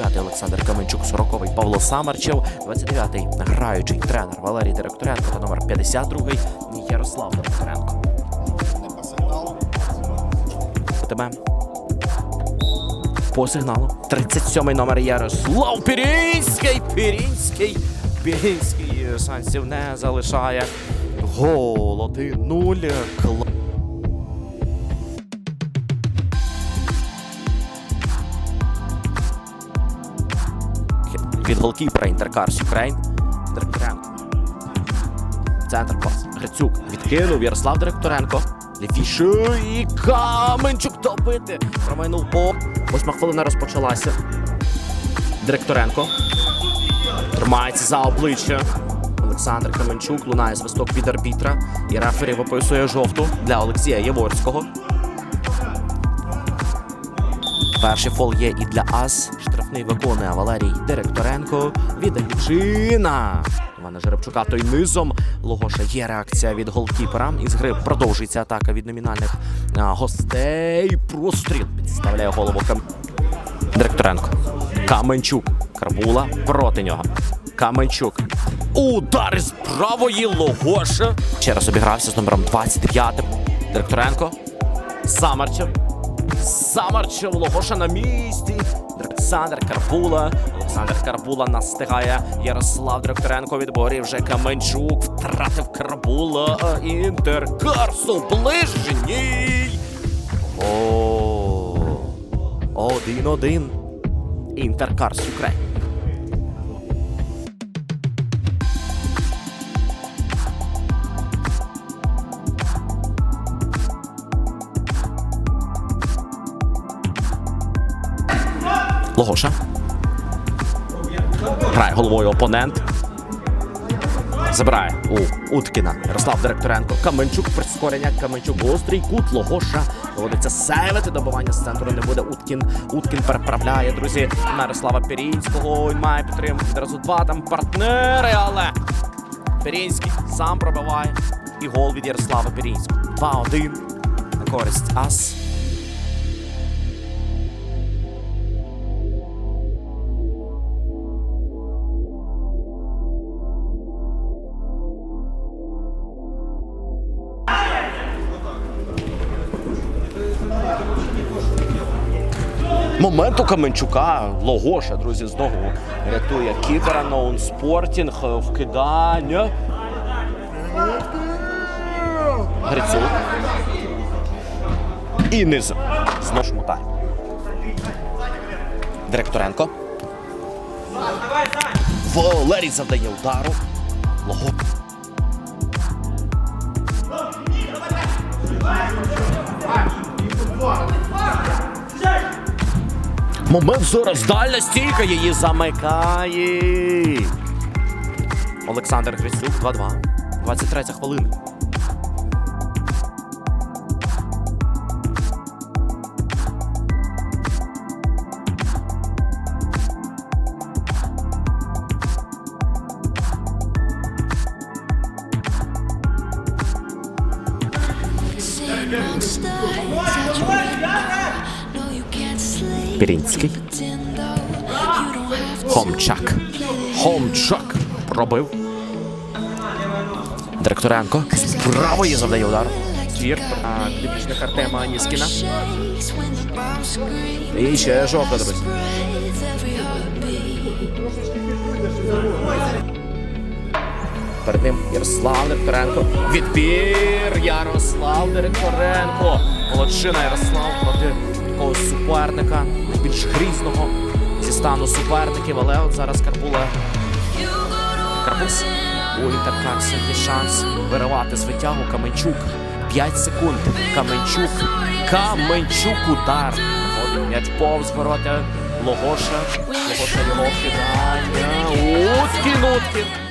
29-й Олександр Каменчук, 40-й Павло Самарчев, 29-й граючий тренер Валерій Директоренко та номер 52-й Ярослав Директоренко. Тебе по сигналу. 37-й номер Ярослав Пірінський. Пірінський. Пірінський шансів не залишає. Гол 1-0. Від голкіпера Інтеркарс Україн. Директоренко. Центр пас. Грицюк відкинув Ярослав Директоренко. Лівіше і Каменчук добити. Промайнув по. Восьма хвилина розпочалася. Директоренко. Тримається за обличчя. Олександр Каменчук лунає свисток від арбітра. І рефері виписує жовту для Олексія Яворського. Перший фол є і для Ас. Штрафний виконує Валерій Директоренко від Гічина. Івана Жеребчука той низом. Логоша є реакція від голкіпера. Із гри продовжується атака від номінальних гостей. Простріл підставляє голову Кам... Директоренко. Каменчук. Карбула проти нього. Каменчук. Удар із правої Логоша. Ще раз обігрався з номером 29. Директоренко. Самарчев. Самарчев Логоша на місці. Олександр Карпула. Олександр Карпула настигає. Ярослав Директоренко відборі вже Каменчук. Втратив Карпула. Інтер Карсу ближній. О. Один-один. Інтер Карс Україн. Логоша. Грає головою опонент. Забирає у Уткіна. Ярослав Директоренко. Каменчук прискорення. Каменчук гострий кут. Логоша. Доводиться сейвити. Добування з центру не буде. Уткін. Уткін переправляє, друзі. На Ярослава Пірінського. Має підтримку. Відразу два там партнери, але Пірінський сам пробиває. І гол від Ярослава Пірінського. 2-1 на користь Ас. Момент у Каменчука, Логоша, друзі, знову рятує кіпера, Ноун Спортінг, вкидання. Грицюк. І низом. Знову шмутає. Директоренко. Валерій завдає удару. Лого. Момент зараз дальня стійка її замикає. Олександр Грицюк 2-2. 23 хвилина. Пірінський. Пірінський. Хомчак. Хомчак. Пробив. Директоренко. Право її завдає удар. Твір кліпічних Артема Аніскіна. І ще жовта, друзі. Перед ним Ярослав Директоренко. Відбір Ярослав Директоренко. Молодшина Ярослав проти такого суперника, більш грізного зі стану суперників, але от зараз Карпула Карпус у Інтеркарсі є шанс виривати з витягу Каменчук. 5 секунд. Каменчук. Каменчук удар. М'яч повз ворота. Логоша. Логоша його кидання. Уткін, Уткін.